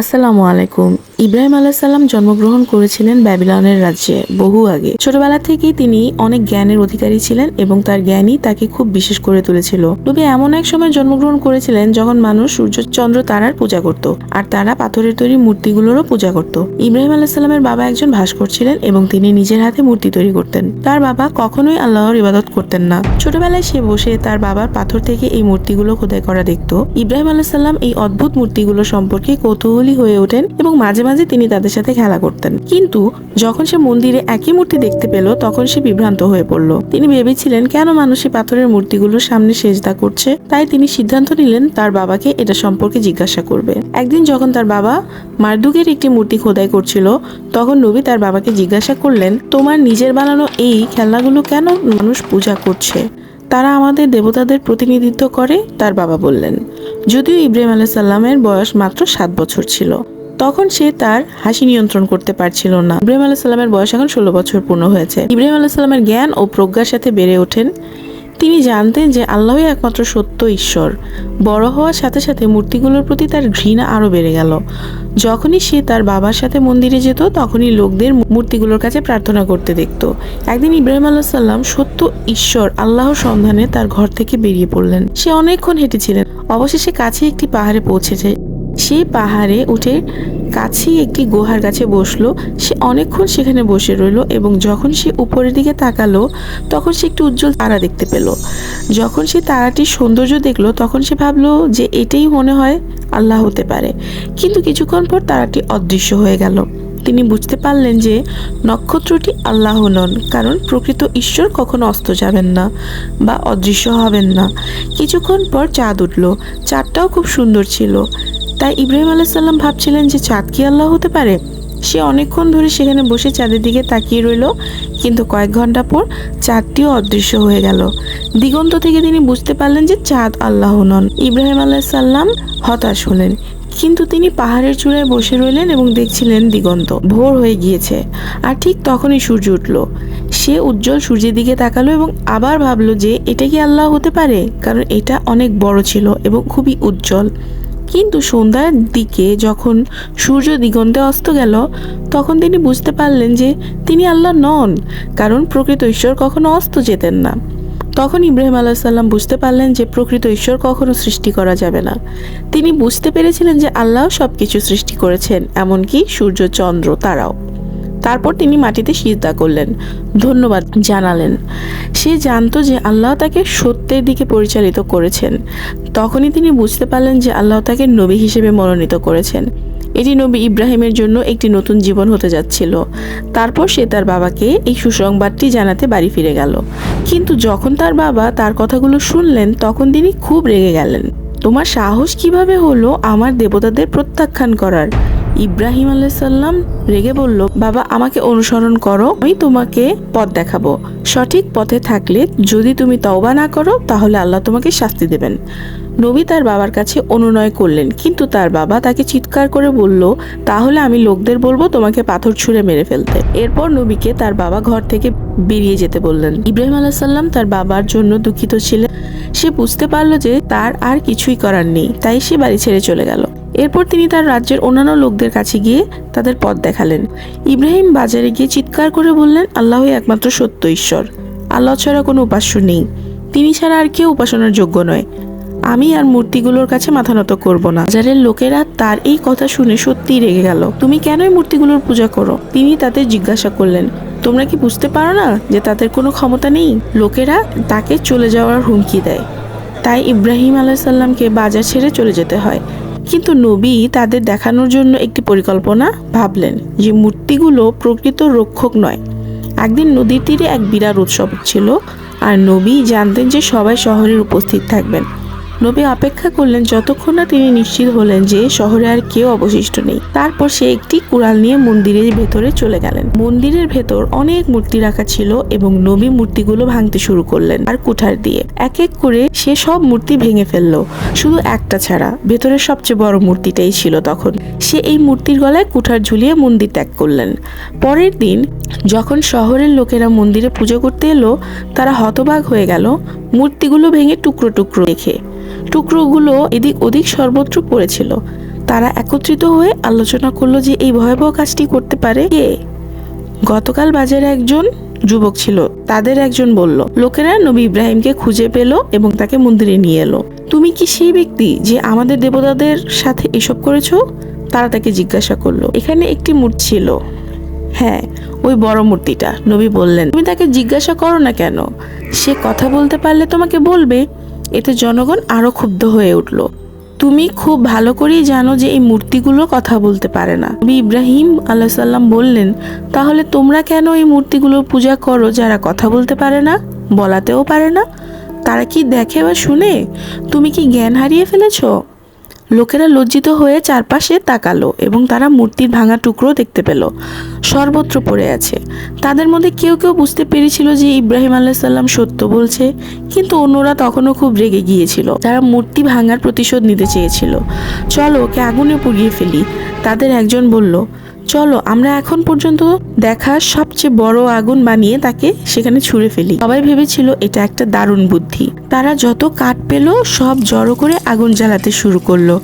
আসসালামু আলাইকুম। ইব্রাহিম আলাইসাল্লাম জন্মগ্রহণ করেছিলেন ব্যাবিলনের রাজ্যে বহু আগে। ছোটবেলা থেকেই তিনি অনেক জ্ঞানের অধিকারী ছিলেন এবং তার জ্ঞানই তাকে খুব বিশেষ করে তুলেছিল। নবী এমন এক সময় জন্মগ্রহণ করেছিলেন যখন মানুষ সূর্য চন্দ্র তারার পূজা করত আর তারা পাথরের তৈরি মূর্তিগুলোরও পূজা করত। ইব্রাহিম আলাইসাল্লামের বাবা একজন ভাস্কর ছিলেন এবং তিনি নিজের হাতে মূর্তি তৈরি করতেন। তার বাবা কখনোই আল্লাহর ইবাদত করতেন না। ছোটবেলায় সে বসে তার বাবার পাথর থেকে এই মূর্তিগুলো খোদাই করা দেখত। ইব্রাহিম আলাইসাল্লাম এই অদ্ভুত মূর্তিগুলো সম্পর্কে কৌতূহলী হয়ে ওঠেন এবং মাঝে মাঝে তিনি তাদের সাথে খেলা করতেন। কিন্তু যখন সে মন্দিরে একই মূর্তি দেখতে পেল, তখন সে বিভ্রান্ত হয়ে পড়ল। তিনি ভেবেছিলেন, কেন মানুষ এই পাথরের মূর্তিগুলোর সামনে সেজদা করছে? তাই তিনি সিদ্ধান্ত নিলেন, তার বাবাকে এটা সম্পর্কে জিজ্ঞাসা করবে। একদিন যখন তার বাবা মারদুকের একটি মূর্তি খোদাই করছিল, তখন নবী তার বাবাকে জিজ্ঞাসা করলেন, তোমার নিজের বানানো এই খেলনাগুলো কেন মানুষ পূজা করছে? তারা আমাদের দেবতাদের প্রতিনিধিত্ব করে? তার বাবা বললেন যদিও ইব্রাহিম আলাইসাল্লামের বয়স মাত্র সাত বছর ছিল। তখন সে তার হাসি নিয়ন্ত্রণ করতে পারছিল না। ইব্রাহিম আলাইসাল্লামের বয়স এখন ষোলো বছর পূর্ণ হয়েছে। ইব্রাহিম আলাইসাল্লামের জ্ঞান ও প্রজ্ঞার সাথে বেড়ে ওঠেন। তিনি জানতেন যে আল্লাহই একমাত্র সত্য ঈশ্বর। বড় হওয়ার সাথে সাথে মূর্তিগুলোর প্রতি তার ঘৃণা আরও বেড়ে গেল। যখনই সে তার বাবার সাথে মন্দিরে যেত, তখনই লোকদের মূর্তিগুলোর কাছে প্রার্থনা করতে দেখত। একদিন ইব্রাহিম আল্লাহ সাল্লাম সত্য ঈশ্বর আল্লাহ সন্ধানে তার ঘর থেকে বেরিয়ে পড়লেন। সে অনেকক্ষণ হেঁটেছিলেন। অবশেষে কাছে একটি পাহাড়ে পৌঁছেছে। সেই পাহাড়ে উঠে কাছেই একটি গুহার কাছে বসল। সে অনেকক্ষণ সেখানে বসে রইল এবং যখন সে উপরের দিকে তাকালো, তখন সে একটি উজ্জ্বল তারা দেখতে পেল। যখন সে তারাটির সৌন্দর্য দেখল, তখন সে ভাবলো যে এটাই মনে হয় আল্লাহ হতে পারে। কিন্তু কিছুক্ষণ পর তারাটি অদৃশ্য হয়ে গেল। তিনি বুঝতে পারলেন যে নক্ষত্রটি আল্লাহ নন, কারণ প্রকৃত ঈশ্বর কখনো অস্ত যাবেন না বা অদৃশ্য হবেন না। কিছুক্ষণ পর চাঁদ উঠল। চাঁদটাও খুব সুন্দর ছিল। তাই ইব্রাহিম আলাইসাল্লাম ভাবছিলেন যে চাঁদ কি আল্লাহ হতে পারে? সে অনেকক্ষণ ধরে সেখানে বসে চাঁদের দিকে তাকিয়ে রইল, কিন্তু কয়েক ঘণ্টা পর চাঁদটিও অদৃশ্য হয়ে গেল। দিগন্ত থেকে তিনি বুঝতে পারলেন যে চাঁদ আল্লাহ নন। ইব্রাহিম আলাইসাল্লাম হতাশ হলেন, কিন্তু তিনি পাহাড়ের চূড়ায় বসে রইলেন এবং দেখছিলেন দিগন্ত। ভোর হয়ে গিয়েছে, আর ঠিক তখনই সূর্য উঠল। সে উজ্জ্বল সূর্যের দিকে তাকালো এবং আবার ভাবলো যে এটা কি আল্লাহ হতে পারে? কারণ এটা অনেক বড় ছিল এবং খুবই উজ্জ্বল। কিন্তু সন্ধ্যার দিকে যখন সূর্য দিগন্তে অস্ত গেল, তখন তিনি বুঝতে পারলেন যে তিনি আল্লাহ নন, কারণ প্রকৃত ঈশ্বর কখনো অস্ত যেতেন না। তখন ইব্রাহিম আলাহিসাল্লাম বুঝতে পারলেন যে প্রকৃত ঈশ্বর কখনো সৃষ্টি করা যাবে না। তিনি বুঝতে পেরেছিলেন যে আল্লাহ সব কিছু সৃষ্টি করেছেন, এমনকি সূর্য, চন্দ্র, তারাও। তারপর তিনি মাটিতে সিজদা করলেন, ধন্যবাদ জানালেন। সে জানতো যে আল্লাহ তাকে সত্যের দিকে পরিচালিত করেছেন। তখনই তিনি বুঝতে পারলেন যে আল্লাহ তাকে নবী হিসেবে মনোনীত করেছেন। এটি নবী ইব্রাহিমের জন্য একটি নতুন জীবন হতে যাচ্ছিল। তারপর সে তার বাবাকে এই সুসংবাদটি জানাতে বাড়ি ফিরে গেল। কিন্তু যখন তার বাবা তার কথাগুলো শুনলেন, তখন তিনি খুব রেগে গেলেন। তোমার সাহস কীভাবে হলো আমার দেবতাদের প্রত্যাখ্যান করার? ইব্রাহিম আলাইসাল্লাম রেগে বলল, বাবা, আমাকে অনুসরণ করো, আমি তোমাকে পথ দেখাবো। সঠিক পথে থাকলে যদি তুমি তওবা না করো, তাহলে আল্লাহ তোমাকে শাস্তি দেবেন। নবী তার বাবার কাছে অনুনয় করলেন, কিন্তু তার বাবা তাকে চিৎকার করে বলল, তাহলে আমি লোকদের বলব তোমাকে পাথর ছুঁড়ে মেরে ফেলতে। এরপর নবীকে তার বাবা ঘর থেকে বেরিয়ে যেতে বললেন। ইব্রাহিম আলাইসাল্লাম তার বাবার জন্য দুঃখিত ছিলেন। সে বুঝতে পারল যে তার আর কিছুই করার নেই, তাই সে বাড়ি ছেড়ে চলে গেল। এরপর তিনি তার রাজ্যের অন্যান্য লোকদের কাছে গিয়ে তাদের পথ দেখালেন। ইব্রাহিম বাজারে গিয়ে চিৎকার করে বললেন, আল্লাহই একমাত্র সত্য ঈশ্বর। আল্লাহ ছাড়া কোনো উপাস্য নেই। তিনি ছাড়া আর কেউ উপাসনার যোগ্য নয়। আমি আর মূর্তিগুলোর কাছে মাথা নত করব না। বাজারের লোকেরা তার এই কথা শুনে সত্যিই রেগে গেল। তুমি কেনই মূর্তিগুলোর পূজা করো? তিনি তাদের জিজ্ঞাসা করলেন, তোমরা কি বুঝতে পারো না যে তাদের কোনো ক্ষমতা নেই? লোকেরা তাকে চলে যাওয়ার হুমকি দেয়। তাই ইব্রাহিম আলাইসাল্লামকে বাজার ছেড়ে চলে যেতে হয়। কিন্তু নবী তাদের দেখানোর জন্য একটি পরিকল্পনা ভাবলেন যে মূর্তিগুলো প্রকৃত রক্ষক নয়। একদিন নদীর তীরে এক বিরাট উৎসব ছিল আর নবী জানতেন যে সবাই শহরের উপস্থিত থাকবেন। নবী অপেক্ষা করলেন যতক্ষণ না তিনি নিশ্চিত হলেন যে শহরে আর কেউ অবশিষ্ট নেই। তারপর সে একটি কুড়াল নিয়ে মন্দিরের ভেতরে চলে গেলেন। মন্দিরের ভেতর অনেক মূর্তি রাখা ছিল এবং নবী মূর্তিগুলো ভাঙতে শুরু করলেন আর কুঠার দিয়ে। এক এক করে সে সব মূর্তি ভেঙে ফেলল। শুধু একটা ছাড়া, ভেতরের সবচেয়ে বড় মূর্তিটাই ছিল তখন। সে এই মূর্তির গলায় কুঠার ঝুলিয়ে মন্দির ত্যাগ করলেন। পরের দিন যখন শহরের লোকেরা মন্দিরে পুজো করতে এলো, তারা হতবাক হয়ে গেল। মূর্তিগুলো ভেঙে টুকরো টুকরো দেখে টুকরোগুলো এদিক ওদিক সর্বত্র পড়েছিল। তারা একত্রিত হয়ে আলোচনা করল যে এই ভয়াবহ কাজটি করতে পারে কে। গতকাল বাজারে একজন যুবক ছিল, তাদের একজন বলল, লোকেরা নবী ইব্রাহিমকে খুঁজে পেল এবং তাকে মন্দিরে নিয়ে এলো। তুমি কি সেই ব্যক্তি যে আমাদের দেবতাদের সাথে এসব করেছ? তারা তাকে জিজ্ঞাসা করল, এখানে একটি মূর্তি ছিল। হ্যাঁ ওই বড় মূর্তিটা। নবী বললেন, তুমি তাকে জিজ্ঞাসা করো না কেন? সে কথা বলতে পারলে তোমাকে বলবে। এতে জনগণ আরও ক্ষুব্ধ হয়ে উঠল। তুমি খুব ভালো করেই জানো যে এই মূর্তিগুলো কথা বলতে পারে না। নবী ইব্রাহিম আল্লাহ সাল্লাম বললেন, তাহলে তোমরা কেন এই মূর্তিগুলোর পূজা করো যারা কথা বলতে পারে না, বলাতেও পারে না? তারা কি দেখে বা শুনে? তুমি কি জ্ঞান হারিয়ে ফেলেছো? লোকেরা লজ্জিত হয়ে চারপাশে তাকালো এবং তারা মূর্তির ভাঙা টুকরো দেখতে পেল। সর্বত্র পড়ে আছে। তাদের মধ্যে কেউ কেউ বুঝতে পেরেছিল যে ইব্রাহিম আল্লাহ সাল্লাম সত্য বলছে, কিন্তু অন্যরা তখনও খুব রেগে গিয়েছিল। তারা মূর্তি ভাঙার প্রতিশোধ নিতে চেয়েছিল। চলো, ওকে আগুনে পুড়িয়ে ফেলি। তাদের একজন বলল চলো, আমরা এখন পর্যন্ত দেখা সবচেয়ে বড় আগুন বানিয়ে তাকে সেখানে ছুঁড়ে ফেলি। সবাই ভেবেছিল এটা একটা দারুণ বুদ্ধি। তারা যত কাঠ পেল, সব জড়ো করে আগুন জ্বালাতে শুরু করল।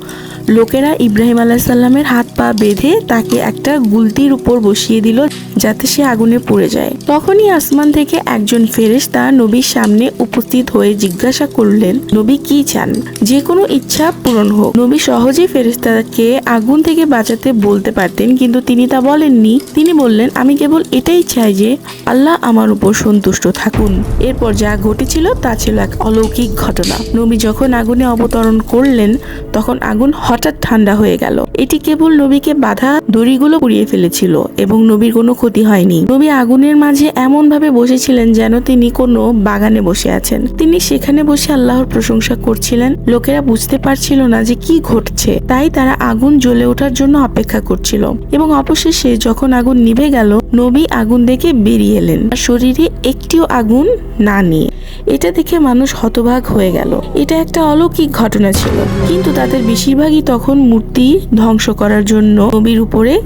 লোকেরা ইব্রাহিম আলাহ সাল্লামের হাত পা বেঁধে তাকে একটা গুলতির উপর বসিয়ে দিল যাতে সে আগুনে পুড়ে যায়। তখনই আসমান থেকে একজন ফেরেশতা নবীর সামনে উপস্থিত হয়ে জিজ্ঞাসা করলেন, নবী কি চান? যে কোনো ইচ্ছা পূরণ হোক। নবী সহজেই ফেরেশতাকে আগুন থেকে বাঁচাতে বলতে পারতেন, কিন্তু তিনি তা বলেননি। তিনি বললেন, আমি কেবল এটাই চাই যে আল্লাহ আমার উপর সন্তুষ্ট থাকুন। এরপর যা ঘটেছিল তা ছিল এক অলৌকিক ঘটনা। নবী যখন আগুনে অবতরণ করলেন, তখন আগুন হঠাৎ ঠান্ডা হয়ে গেল। এটি কেবল নবীকে বাধা দড়িগুলো পুড়িয়ে ফেলেছিল এবং নবীর কোনো ক্ষতি হয়নি। নবী আগুনের মাঝে এমন ভাবে বসেছিলেন যেন তিনি কোনো বাগানে বসে আছেন। তিনি সেখানে বসে আল্লাহর প্রশংসা করছিলেন। লোকেরা বুঝতে পারছিল না যে কি ঘটছে। তাই তারা আগুন জ্বলে ওঠার জন্য অপেক্ষা করছিল এবং অবশেষে যখন আগুন নিভে গেল, নবী আগুন দেখে বেরিয়ে এলেন। শরীরে একটিও আগুন না নিয়ে। এটা দেখে মানুষ হতবাক হয়ে গেল। এটা একটা অলৌকিক ঘটনা ছিল। কিন্তু তাদের বেশিরভাগই তখন মূর্তি ধ্বংস করার জন্য নবীর উপরে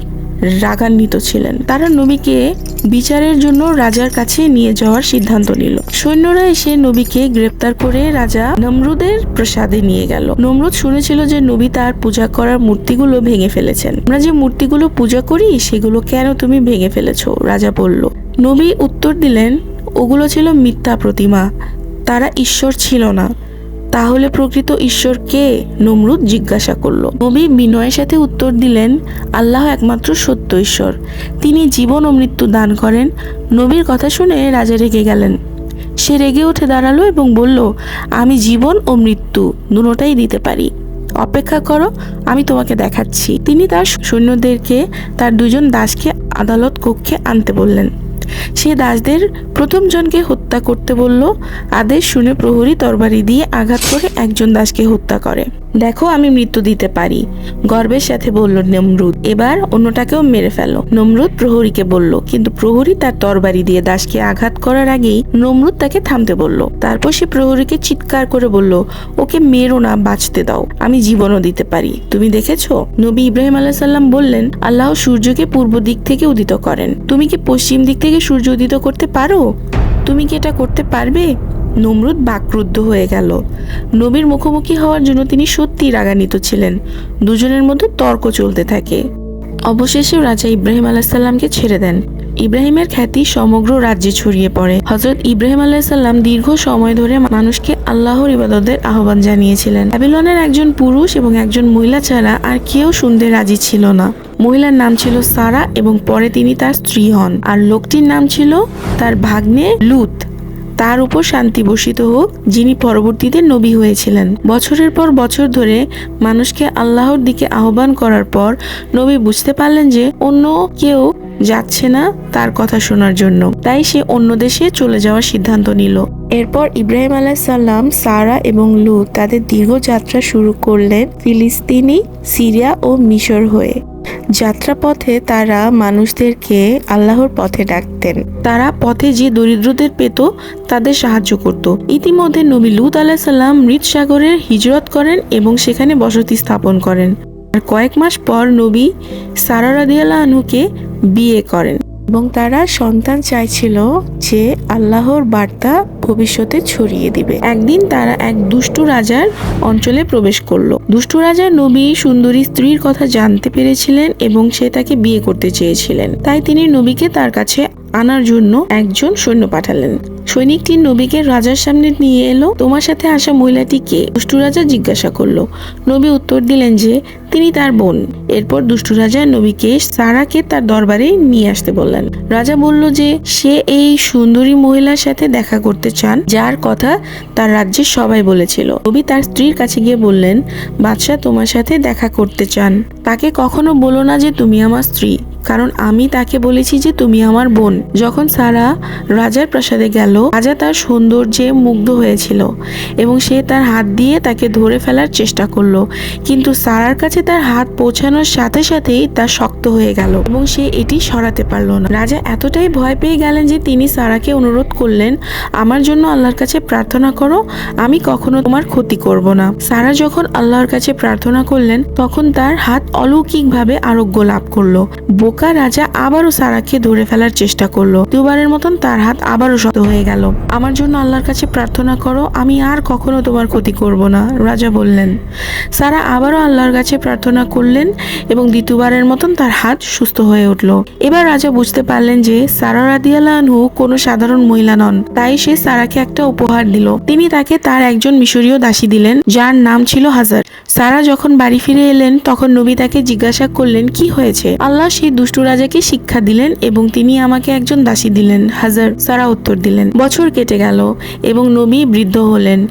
রাগান্বিত ছিলেন। তারা নবীকে বিচারের জন্য রাজার কাছে নিয়ে যাওয়ার সিদ্ধান্ত নিল। সৈন্যরা এসে নবীকে গ্রেপ্তার করে রাজা নমরুদের প্রসাদে নিয়ে গেল। নমরুদ শুনেছিল যে নবী তার পূজা করার মূর্তিগুলো ভেঙে ফেলেছেন। আমরা যে মূর্তিগুলো পূজা করি, সেগুলো কেন তুমি ভেঙে ফেলেছো? রাজা বলল। নবী উত্তর দিলেন, ওগুলো ছিল মিথ্যা প্রতিমা। তারা ঈশ্বর ছিল না। তাহলে প্রকৃত ঈশ্বর কে? নমরুদ জিজ্ঞাসা করল। নবী বিনয়ের সাথে উত্তর দিলেন, আল্লাহ একমাত্র সত্য ঈশ্বর। তিনি জীবন ও মৃত্যু দান করেন। নবীর কথা শুনে রাজা রেগে গেলেন। সে রেগে উঠে দাঁড়াল এবং বলল, আমি জীবন ও মৃত্যু দুটোটাই দিতে পারি। অপেক্ষা করো, আমি তোমাকে দেখাচ্ছি। তিনি তার সৈন্যদেরকে, তার দুজন দাসকে, আদালত কক্ষে আনতে বললেন। সে দাসদের প্রথমজনকে হত্যা করতে বলল। আদেশ শুনে প্রহরী তরবারি দিয়ে আঘাত করে একজন দাসকে হত্যা করে। দেখো আমি মৃত্যু দিতে পারি। গর্বের সাথে বলল নমরুদ। এবার অন্যটাকেও মেরে ফেলো। নমরুদ প্রহরীকে বলল, কিন্তু প্রহরী তার তরবারি দিয়ে দাসকে আঘাত করার আগেই নমরুদ তাকে থামতে বলল। তারপর সে প্রহরীকে চিৎকার করে বলল, ওকে মেরো না, বাঁচতে দাও। আমি জীবনও দিতে পারি। তুমি দেখেছ? নবী ইব্রাহিম আল্লাহ সাল্লাম বললেন, আল্লাহ সূর্যকে পূর্ব দিক থেকে উদিত করেন। তুমি কি পশ্চিম দিক থেকে সূর্য উদিত করতে পারো? তুমি কি এটা করতে পারবে? নমরুদ বাকরুদ্ধ হয়ে গেল। নবীর মুখোমুখি হওয়ার জন্য তিনি সত্যি রাগান্বিত ছিলেন। দুজনের মধ্যে তর্ক চলতে থাকে। অবশেষে রাজা ইব্রাহিম আলাহিসাল্লামকে ছেড়ে দেন। ইব্রাহিমের খ্যাতি সমগ্র রাজ্যে ছড়িয়ে পড়ে। হজরত ইব্রাহিম আলাহিসাল্লাম দীর্ঘ সময় ধরে মানুষকে আল্লাহর ইবাদতের আহ্বান জানিয়েছিলেন। ব্যাবিলনের একজন পুরুষ এবং একজন মহিলা ছাড়া আর কেউ শুনতে রাজি ছিল না। মহিলার নাম ছিল সারা এবং পরে তিনি তার স্ত্রী হন। আর লোকটির নাম ছিল তার ভাগ্নে লুত। তার উপর শান্তি বসিত হোক, যিনি পরবর্তীতে নবী হয়েছিলেন। বছরের পর বছর ধরে মানুষকে আল্লাহর দিকে আহ্বান করার পর নবী বুঝতে পারলেন যে অন্য কেউ যাচ্ছে না তার কথা শোনার জন্য। তাই সে অন্য দেশে চলে যাওয়ার সিদ্ধান্ত নিল। এরপর ইব্রাহিম আলাহিসাল্লাম সারা এবং লুত তাদের দীর্ঘ যাত্রা শুরু করলেন ফিলিস্তিনি, সিরিয়া ও মিশর হয়ে। যাত্রাপথে তারা মানুষদেরকে আল্লাহর পথে ডাকতেন। তারা পথে যে দরিদ্রদের পেত, তাদের সাহায্য করত। ইতিমধ্যে নবী লুত আলাহিসাল্লাম মৃত সাগরের হিজরত করেন এবং সেখানে বসতি স্থাপন করেন। আর কয়েক মাস পর নবী সারা আনুকে বিয়ে করেন। এবং তারা সন্তান চাইছিল যে আল্লাহর বার্তা ভবিষ্যতে ছড়িয়ে দিবে। একদিন তারা এক দুষ্টু রাজার অঞ্চলে প্রবেশ করল। দুষ্টু রাজা নবী সুন্দরী স্ত্রীর কথা জানতে পেরেছিলেন এবং সে তাকে বিয়ে করতে চেয়েছিলেন। তাই তিনি নবীকে তার কাছে আনার জন্য একজন সৈন্য পাঠালেন। সৈনিকটি নবীকে রাজার সামনে নিয়ে এলো। তোমার সাথে আসা মহিলাটি কে? দুষ্টু রাজা জিজ্ঞাসা করল। নবী উত্তর দিলেন যে, তিনি তার বোন। এরপর দুষ্টু রাজা নবীকে সারাকে তার দরবারে নিয়ে আসতে বললেন। রাজা বলল যে, সে এই সুন্দরী মহিলার সাথে দেখা করতে চান, যার কথা তার রাজ্যের সবাই বলেছিল। নবী তার স্ত্রীর কাছে গিয়ে বললেন, বাদশাহ তোমার সাথে দেখা করতে চান। তাকে কখনো বলো না যে, তুমি আমার স্ত্রী। কারণ আমি তাকে বলেছি যে তুমি আমার বোন। যখন সারা রাজার প্রাসাদে গেল, রাজা তার সৌন্দর্যে মুগ্ধ হয়েছিল এবং সে তার হাত দিয়ে তাকে ধরে ফেলার চেষ্টা করল। কিন্তু সারার কাছে তার হাত পৌঁছানোর সাথে সাথেই তা শক্ত হয়ে গেল এবং সে এটি সরাতে পারল না। রাজা এতটাই ভয় পেয়ে গেলেন যে তিনি সারাকে অনুরোধ করলেন, আমার জন্য আল্লাহর কাছে প্রার্থনা করো, আমি কখনো তোমার ক্ষতি করব না। সারা যখন আল্লাহর কাছে প্রার্থনা করলেন, তখন তার হাত অলৌকিকভাবে আরোগ্য লাভ করল। বোকা রাজা আবারও সারাকে ধরে ফেলার চেষ্টা করল। দুবারের মতন তার হাত আবারও শত হয়ে গেল। আমার জন্য আল্লাহর কাছে প্রার্থনা করো, আমি আর কখনো তোমার ক্ষতি করব না, রাজা বললেন। সারা আবারও আল্লাহর কাছে প্রার্থনা করলেন এবং দ্বিতীয়বারের মতন তার হাত সুস্থ হয়ে উঠল। এবার রাজা বুঝতে পারলেন যে সারা রাদিয়ালানহু কোনো সাধারণ মহিলা নন, তাই সে সারাকে একটা উপহার দিল। তিনি তাকে তার একজন মিশরীয় দাসী দিলেন, যার নাম ছিল হাজার। সারা যখন বাড়ি ফিরে এলেন, তখন নবী তাকে জিজ্ঞাসা করলেন, কি হয়েছে? আল্লাহ সেই দুষ্টু রাজাকে শিক্ষা দিলেন এবং তিনি আমাকে একজন দাসী দিলেন। হাজার সারা উত্তর দিলেন। বছর কেটে গেল এবং নবী বৃদ্ধ হলেন।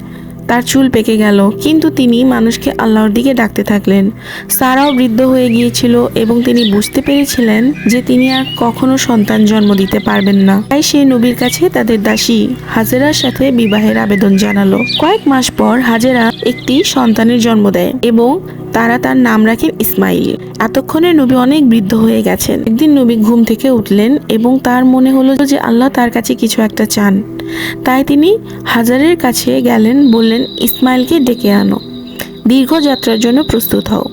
তার চুল পেকে গেল। কিন্তু তিনি মানুষকে আল্লাহর দিকে ডাকতে থাকলেন। সারাও বৃদ্ধ হয়ে গিয়েছিল এবং তিনি বুঝতে পেরেছিলেন যে তিনি আর কখনো সন্তান জন্ম দিতে পারবেন না। তাই সে নবীর কাছে তাদের দাসী হাজেরার সাথে বিবাহের আবেদন জানালো। কয়েক মাস পর হাজেরা একটি সন্তানের জন্ম দেয় এবং তারা তার নাম রাখেন ইসমাইল। এতক্ষণে নবী অনেক বৃদ্ধ হয়ে গেছেন। একদিন নবী ঘুম থেকে উঠলেন এবং তার মনে হলো যে আল্লাহ তার কাছে কিছু একটা চান। তাই তিনি হাজারের কাছে গেলেন, বললেন, ইসমাইলকে ডেকে আনো। দীর্ঘ যাত্রার জন্য প্রস্তুত হও।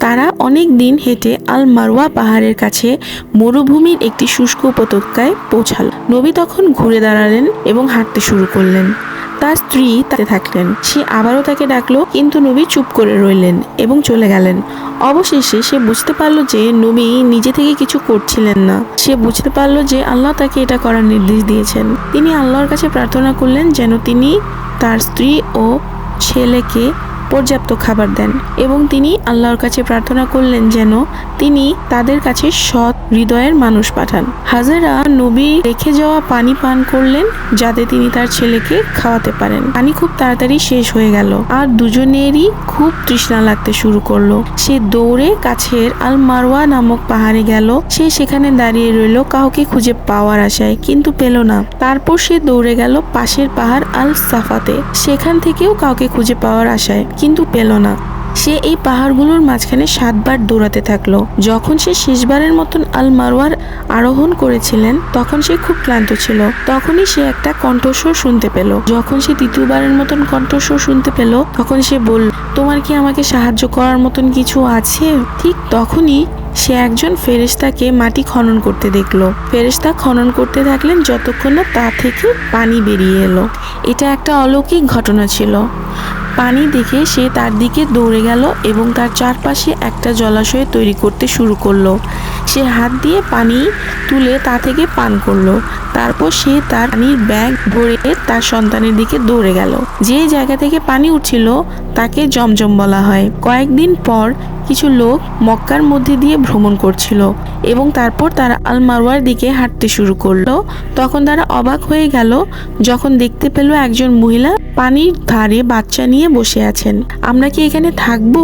তারা অনেক দিন হেঁটে আল মারওয়া পাহাড়ের কাছে মরুভূমির একটি শুষ্ক উপত্যকায় পৌঁছাল। নবী তখন ঘুরে দাঁড়ালেন এবং হাঁটতে শুরু করলেন। তার স্ত্রী তাতে থাকলেন। সে আবারও তাকে ডাকলো, কিন্তু নবী চুপ করে রইলেন এবং চলে গেলেন। অবশেষে সে বুঝতে পারল যে নবী নিজে থেকে কিছু করছিলেন না। সে বুঝতে পারল যে আল্লাহ তাকে এটা করার নির্দেশ দিয়েছেন। তিনি আল্লাহর কাছে প্রার্থনা করলেন যেন তিনি তার স্ত্রী ও ছেলেকে পর্যাপ্ত খাবার দেন এবং তিনি আল্লাহর কাছে প্রার্থনা করলেন যেন তিনি তাদের কাছে সৎ হৃদয়ের মানুষ পাঠান। হাজারা নবী রেখে যাওয়া পানি পান করলেন যাতে তিনি তার ছেলেকে খাওয়াতে পারেন। পানি খুব তাড়াতাড়ি শেষ হয়ে গেল আর দুজনেরই খুব তৃষ্ণা লাগতে শুরু করল। সে দৌড়ে কাছের আল মারওয়া নামক পাহাড়ে গেল। সে সেখানে দাঁড়িয়ে রইল, কাউকে খুঁজে পাওয়ার আশায়, কিন্তু পেল না। তারপর সে দৌড়ে গেল পাশের পাহাড় আল সাফাতে সেখান থেকেও কাউকে খুঁজে পাওয়ার আশায়। কিন্তু পেল না। সে এই পাহাড়গুলোর মাঝখানে সাতবার দৌড়াতে থাকল। যখন সে শেষবারের মতন আল মারওয়ার আরোহণ করেছিলেন, তখন সে খুব ক্লান্ত ছিল। তখনই সে একটা কণ্ঠস্বর শুনতে পেল। যখন সে তৃতীয়বারের মতন কণ্ঠস্বর শুনতে পেল, তখন সে বলল, তোমার কি আমাকে সাহায্য করার মতন কিছু আছে? ঠিক তখনই সে একজন ফেরেশতাকে মাটি খনন করতে দেখল। ফেরেশতা খনন করতে থাকলেন যতক্ষণ না তা থেকে পানি বেরিয়ে এলো। এটা একটা অলৌকিক ঘটনা ছিল। পানি দেখে সে তার দিকে দৌড়ে গেল এবং তার চারপাশে একটা জলাশয় তৈরি করতে শুরু করল। সে হাত দিয়ে পানি তুলে তা থেকে পান করল। তারপর সে তার পানির ব্যাগ ভরে তার সন্তানের দিকে দৌড়ে গেল। যে জায়গা থেকে পানি উঠছিল তাকে জমজম বলা হয়। কয়েকদিন পর কিছু লোক মক্কার মধ্যে দিয়ে ভ্রমণ করছিল এবং তারপর তারা আল মারওয়ার দিকে হাঁটতে শুরু করল। তখন তারা অবাক হয়ে গেল যখন দেখতে পেল একজন মহিলা পানির ধারে বাচ্চা নিয়ে বসে আছেন। আমরা কি এখানে থাকব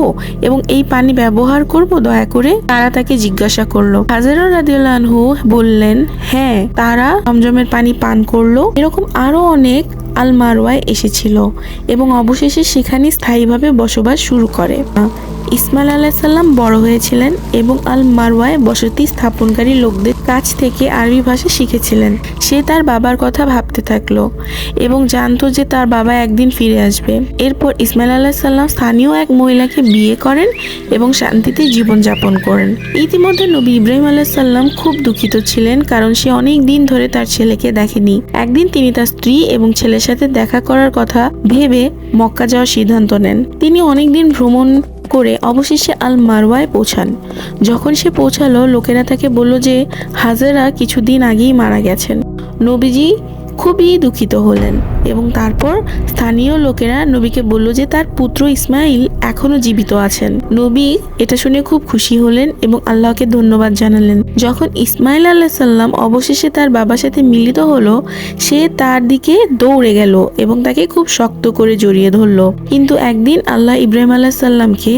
এবং এই পানি ব্যবহার করব? দয়া করে তারা তাকে জিজ্ঞাসা করল। হাজারা রাদিয়াল্লাহু বললেন হ্যাঁ তারা জমজমের পানি পান করল। এরকম আরও অনেক আল মারওয়ায় এসেছিল এবং অবশেষে সেখানে স্থায়ীভাবে বসবাস শুরু করে। ইসমাইল আলাহিসাল্লাম বড় হয়েছিলেন এবং আল মারওয়ায় বসতি স্থাপনকারী লোকদের কাছ থেকে আরবি ভাষা শিখেছিলেন। সে তার বাবার কথা ভাবতে থাকল এবং জানতো যে তার বাবা একদিন ফিরে আসবে। এরপর ইসমাইল আলাহিসাল্লাম স্থানীয় এক মহিলাকে বিয়ে করেন এবং শান্তিতে জীবনযাপন করেন। ইতিমধ্যে নবী ইব্রাহিম আলাহিসাল্লাম খুব দুঃখিত ছিলেন কারণ সে অনেক দিন ধরে তার ছেলেকে দেখেনি। একদিন তিনি তার স্ত্রী এবং ছেলের সাথে দেখা করার কথা ভেবে মক্কা যাওয়ার সিদ্ধান্ত নেন। তিনি অনেকদিন ভ্রমণ করে অবশেষে আল মারওয়ায় পৌঁছান। যখন সে পৌঁছালো, লোকেরা তাকে বলল যে, হাজারা কিছুদিন আগেই মারা গেছেন। নবীজি খুবই দুঃখিত হলেন এবং তারপর স্থানীয় লোকেরা নবীকে বলল যে তার পুত্র ইসমাইল এখনও জীবিত আছেন। নবী এটা শুনে খুব খুশি হলেন এবং আল্লাহকে ধন্যবাদ জানালেন। যখন ইসমাইল আল্লাহ সাল্লাম অবশেষে তার বাবার সাথে মিলিত হলো, সে তার দিকে দৌড়ে গেল এবং তাকে খুব শক্ত করে জড়িয়ে ধরলো। কিন্তু একদিন আল্লাহ ইব্রাহিম আল্লাহ সাল্লামকে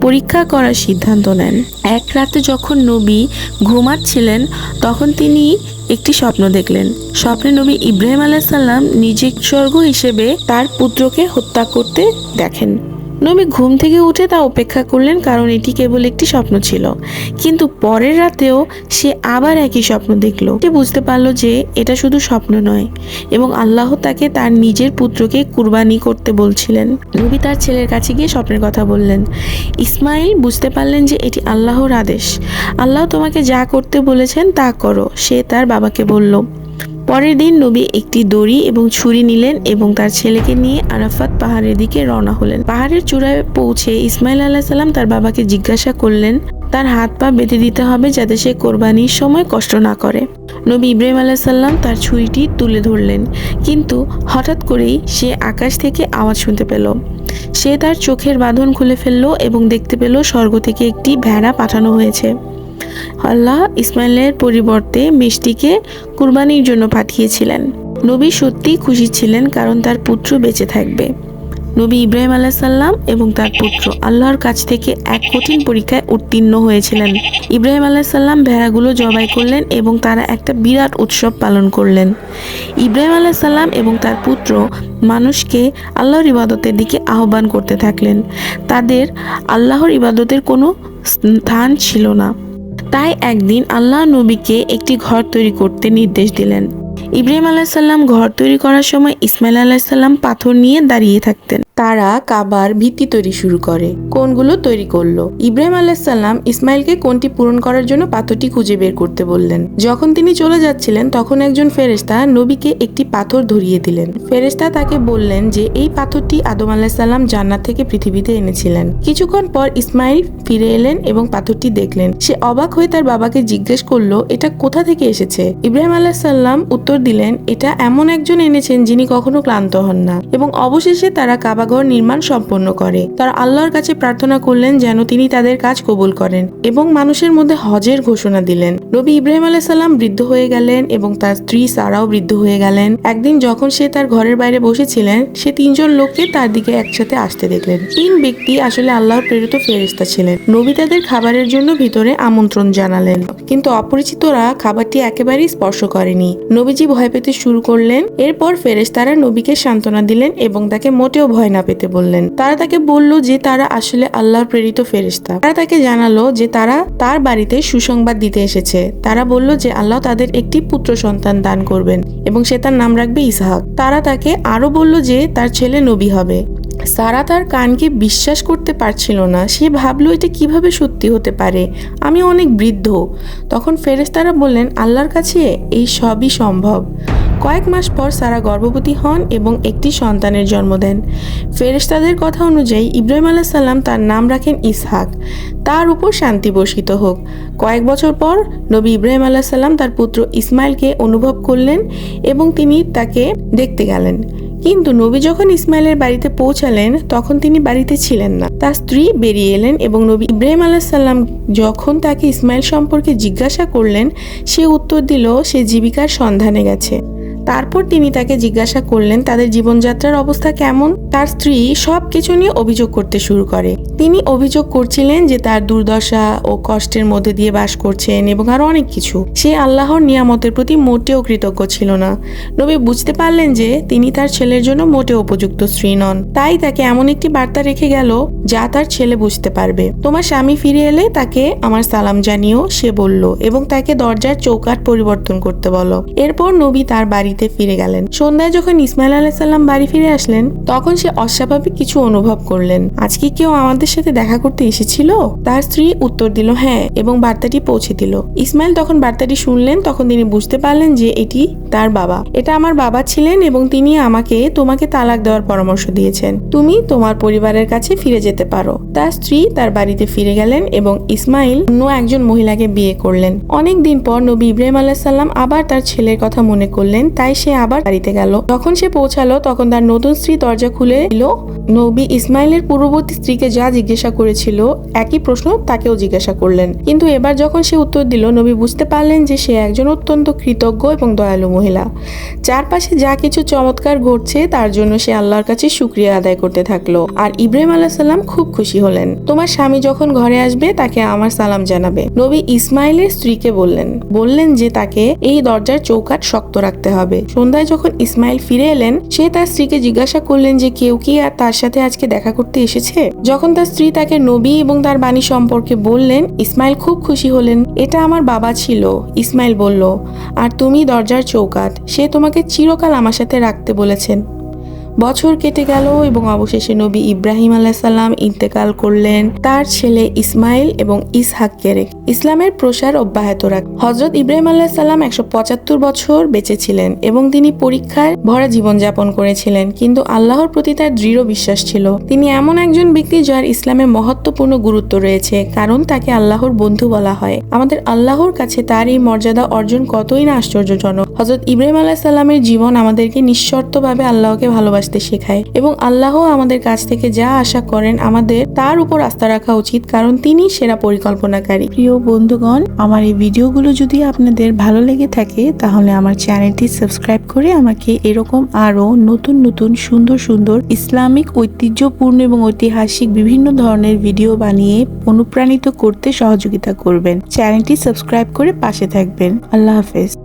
পরীক্ষা করার সিদ্ধান্ত নেন। এক রাতে যখন নবী ঘুমাচ্ছিলেন, তখন তিনি একটি স্বপ্ন দেখলেন। স্বপ্নে নবী ইব্রাহিম আলাইসাল্লাম নিজে স্বর্গ হিসেবে তার পুত্রকে হত্যা করতে দেখেন। নবী ঘুম থেকে উঠে তা উপেক্ষা করলেন কারণ এটি কেবল একটি স্বপ্ন ছিল। কিন্তু পরের রাতেও সে আবার একই স্বপ্ন দেখল। সে বুঝতে পারল যে এটা শুধু স্বপ্ন নয় এবং আল্লাহ তাকে তার নিজের পুত্রকে কুরবানি করতে বলছিলেন। নবী তার ছেলের কাছে গিয়ে স্বপ্নের কথা বললেন। ইসমাইল বুঝতে পারলেন যে এটি আল্লাহর আদেশ। আল্লাহ তোমাকে যা করতে বলেছেন তা করো। সে তার বাবাকে বলল পরের দিন নবী একটি দড়ি এবং ছুরি নিলেন এবং তার ছেলেকে নিয়ে আরাফাত পাহাড়ের দিকে রওনা হলেন। পাহাড়ের চূড়ায় পৌঁছে ইসমাইল আল্লাহ সাল্লাম তার বাবাকে জিজ্ঞাসা করলেন, তার হাত পা বেঁধে দিতে হবে যাতে সে কোরবানির সময় কষ্ট না করে। নবী ইব্রাহিম আল্লাহ সাল্লাম তার ছুরিটি তুলে ধরলেন, কিন্তু হঠাৎ করেই সে আকাশ থেকে আওয়াজ শুনতে পেল। সে তার চোখের বাঁধন খুলে ফেলল এবং দেখতে পেল স্বর্গ থেকে একটি ভেড়া পাঠানো হয়েছে। আল্লাহ ইসমাইলের পরিবর্তে মিষ্টিকে কুরবানির জন্য পাঠিয়েছিলেন। নবী সত্যি খুশি ছিলেন কারণ তার পুত্র বেঁচে থাকবে। নবী ইব্রাহিম আলাহ সাল্লাম এবং তার পুত্র আল্লাহর কাছ থেকে এক কঠিন পরীক্ষায় উত্তীর্ণ হয়েছিলেন। ইব্রাহিম আলাহ সাল্লাম ভেড়াগুলো জবাই করলেন এবং তারা একটা বিরাট উৎসব পালন করলেন। ইব্রাহিম আলাহ সাল্লাম এবং তার পুত্র মানুষকে আল্লাহর ইবাদতের দিকে আহ্বান করতে থাকলেন। তাদের আল্লাহর ইবাদতের কোনো স্থান ছিল না। তাই একদিন আল্লাহ নবীকে একটি ঘর তৈরি করতে নির্দেশ দিলেন। ইব্রাহিম আলাহিসাল্লাম ঘর তৈরি করার সময় ইসমাইল আলাহিসাল্লাম পাথর নিয়ে দাঁড়িয়ে থাকতেন। তারা কাবার ভিত্তি তৈরি শুরু করে কোনগুলো তৈরি করল। ইব্রাহিম আলাহিসাল্লাম ইসমাইলকে কোনটি পূরণ করার জন্য পাথরটি খুঁজে বের করতে বললেন। যখন তিনি চলে যাচ্ছিলেন, তখন একজন ফেরেশতা নবীকে একটি পাথর ধরিয়ে দিলেন। ফেরেশতা তাকে বললেন যে, এই পাথরটি আদম আলাহিসাল্লাম জান্নাত থেকে পৃথিবীতে এনেছিলেন। কিছুক্ষণ পর ইসমাইল ফিরে এলেন এবং পাথরটি দেখলেন। সে অবাক হয়ে তার বাবাকে জিজ্ঞেস করল, এটা কোথা থেকে এসেছে? ইব্রাহিম আলাহিসাল্লাম উত্তর দিলেন, এটা এমন একজন এনেছেন যিনি কখনো ক্লান্ত হন না। এবং অবশেষে তারা কাবাঘর নির্মাণ সম্পন্ন করে। তারা আল্লাহর কাছে প্রার্থনা করলেন যেন তিনি তাদের কাজ কবুল করেন এবং মানুষের মধ্যে হজের ঘোষণা দিলেন। নবী ইব্রাহিম আলাইসাল্লাম বৃদ্ধ হয়ে গেলেন এবং তার স্ত্রী সারাও বৃদ্ধ হয়ে গেলেন। একদিন যখন সে তার ঘরের বাইরে বসেছিলেন, সে তিনজন লোককে তার দিকে একসাথে আসতে দেখলেন। তিন ব্যক্তি আসলে আল্লাহর প্রেরিত ফেরিস্তা ছিলেন। নবী তাদের খাবারের জন্য ভিতরে আমন্ত্রণ জানালেন, কিন্তু অপরিচিতরা খাবারটি একেবারেই স্পর্শ করেনি। নবীজি ভয় পেতে শুরু করলেন। এরপর ফেরেশতারা নবীকে সান্ত্বনা দিলেন এবং তাকে মোটেও ভয় না পেতে বললেন। তারা তাকে বলল যে তারা আসলে আল্লাহর প্রেরিত ফেরেশতা। তারা তাকে জানালো যে তারা তার বাড়িতে সুসংবাদ দিতে এসেছে। তারা বলল যে আল্লাহ তাদের একটি পুত্র সন্তান দান করবেন এবং সে তার নাম রাখবে ইসাহাক। তারা তাকে আরও বলল যে তার ছেলে নবী হবে। সারা তার কানকে বিশ্বাস করতে পারছিল না। সে ভাবলো, এটা কীভাবে সত্যি হতে পারে? আমি অনেক বৃদ্ধ। তখন ফেরেশতারা বললেন, আল্লাহর কাছে এই সবই সম্ভব। কয়েক মাস পর সারা গর্ভবতী হন এবং একটি সন্তানের জন্ম দেন। ফেরেশতাদের কথা অনুযায়ী ইব্রাহিম আলাহ সাল্লাম তার নাম রাখেন ইসহাক। তার উপর শান্তি বর্ষিত হোক। কয়েক বছর পর নবী ইব্রাহিম আলাহ সাল্লাম তার পুত্র ইসমাইলকে অনুভব করলেন এবং তিনি তাকে দেখতে গেলেন। কিন্তু নবী যখন ইসমাইলের বাড়িতে পৌঁছালেন, তখন তিনি বাড়িতে ছিলেন না। তার স্ত্রী বেরিয়ে এলেন এবং নবী ইব্রাহিম আলাহিসাল্লাম যখন তাকে ইসমাইল সম্পর্কে জিজ্ঞাসা করলেন, সে উত্তর দিল, সে জীবিকার সন্ধানে গেছে। তারপর তিনি তাকে জিজ্ঞাসা করলেন, তাদের জীবনযাত্রার অবস্থা কেমন? তার স্ত্রী সবকিছু নিয়ে অভিযোগ করতে শুরু করে। তিনি অভিযোগ করছিলেন যে তার দুর্দশা ও কষ্টের মধ্যে দিয়ে বাস করছেন এবং আরও অনেক কিছু। সে আল্লাহর নিয়ামতের প্রতি মোটেও কৃতজ্ঞ ছিল না। নবী বুঝতে পারলেন যে তিনি তার ছেলের জন্য মোটেও উপযুক্ত স্ত্রী নন। তাই তাকে এমন একটি বার্তা রেখে গেল যা তার ছেলে বুঝতে পারবে। তোমার স্বামী ফিরে এলে তাকে আমার সালাম জানিও সে বলল, এবং তাকে দরজার চৌকাট পরিবর্তন করতে বলো। এরপর নবী তার বাড়িতে ফিরে গেলেন। সন্ধ্যায় যখন ইসমাইল আলাইসাল্লাম বাড়ি ফিরে আসলেন, তখন সে অস্বাভাবিক কিছু অনুভব করলেন। আজকে কেউ আমাদের সাথে দেখা করতে এসেছিল? তার স্ত্রী উত্তর দিল হ্যাঁ এবং বার্তাটি পৌঁছে দিল। ইসমাইল তখন বার্তাটি শুনলেন, তখন তিনি বুঝতে পারলেন যে এটি তার বাবা। এটা আমার বাবা ছিলেন এবং তিনি আমাকে, তোমাকে তালাক দেওয়ার পরামর্শ দিয়েছেন। তুমি তোমার পরিবারের কাছে ফিরে যেতে পারো। তার স্ত্রী তার বাড়িতে ফিরে গেলেন এবং ইসমাইল অন্য একজন মহিলাকে বিয়ে করলেন। অনেক দিন পর নবী ইব্রাহিম আলাহিসাল্লাম আবার তার ছেলের কথা মনে করলেন। তাই সে আবার বাড়িতে গেল। যখন সে পৌঁছালো তখন তার নতুন স্ত্রী দরজা খুলে দিল। নবী ইসমাইলের পূর্ববর্তী স্ত্রীকে যা জিজ্ঞাসা করেছিল, একই প্রশ্ন তাকেও জিজ্ঞাসা করলেন। কিন্তু এবার যখন সে উত্তর দিল, নবী বুঝতে পারলেন যে সে একজন অত্যন্ত কৃতজ্ঞ এবং দয়ালু মহিলা। চারপাশে যা কিছু চমৎকার ঘটছে, তার জন্য সে আল্লাহর কাছে শুক্রিয়া আদায় করতে থাকল। আর ইব্রাহিম আলাহ সাল্লাম খুব খুশি হলেন। তোমার স্বামী যখন ঘরে আসবে, তাকে আমার সালাম জানাবে। নবী ইসমাইলের স্ত্রীকে বললেন। বললেন যে তাকে এই দরজার চৌকাট শক্ত রাখতে হবে। সন্ধ্যায় যখন ইসমাইল ফিরে এলেন, সে তার স্ত্রীকে জিজ্ঞাসা করলেন যে কেউ কি আর তার সাথে আজকে দেখা করতে এসেছে। যখন তার স্ত্রী তাকে নবী এবং তার বাণী সম্পর্কে বললেন, ইসমাইল খুব খুশি হলেন। এটা আমার বাবা ছিল, ইসমাইল বলল, আর তুমি দরজার চৌকাত, সে তোমাকে চিরকাল আমার সাথে রাখতে বলেছেন। বছর কেটে গেল এবং অবশেষে নবী ইব্রাহিম আলাহিসাল্লাম ইন্তেকাল করলেন তার ছেলে ইসমাইল এবং ইসহাককে রেখে। ইসলামের প্রসার অব্যাহত রাখ। হজরত ইব্রাহিম আলাহিসাল্লাম একশো পঁচাত্তর বছর বেঁচে ছিলেন এবং তিনি পরীক্ষায় ভরা জীবনযাপন করেছিলেন, কিন্তু আল্লাহর প্রতি তার দৃঢ় বিশ্বাস ছিল। তিনি এমন একজন ব্যক্তি যার ইসলামে মহত্বপূর্ণ গুরুত্ব রয়েছে, কারণ তাকে আল্লাহর বন্ধু বলা হয়। আমাদের আল্লাহর কাছে তার এই মর্যাদা অর্জন কতই না আশ্চর্যজনক। হজরত ইব্রাহিম আলাহ সাল্লামের জীবন আমাদেরকে নিঃশর্তভাবে আল্লাহকে ভালোবাসতে শেখায়। এবং আল্লাহ আমাদের কাছ থেকে যা আশা করেন আমাদের, তার উপর আস্থা রাখা উচিত, কারণ তিনি সেরা পরিকল্পনাকারী। প্রিয় বন্ধুগণ, আমার এই ভিডিওগুলো যদি আপনাদের ভালো লেগে থাকে, তাহলে আমার চ্যানেলটি সাবস্ক্রাইব করে আমাকে এরকম আরও নতুন নতুন, সুন্দর সুন্দর, ইসলামিক, ঐতিহ্যপূর্ণ এবং ঐতিহাসিক বিভিন্ন ধরনের ভিডিও বানিয়ে অনুপ্রাণিত করতে সহযোগিতা করবেন। চ্যানেলটি সাবস্ক্রাইব করে পাশে থাকবেন। আল্লাহ হাফেজ।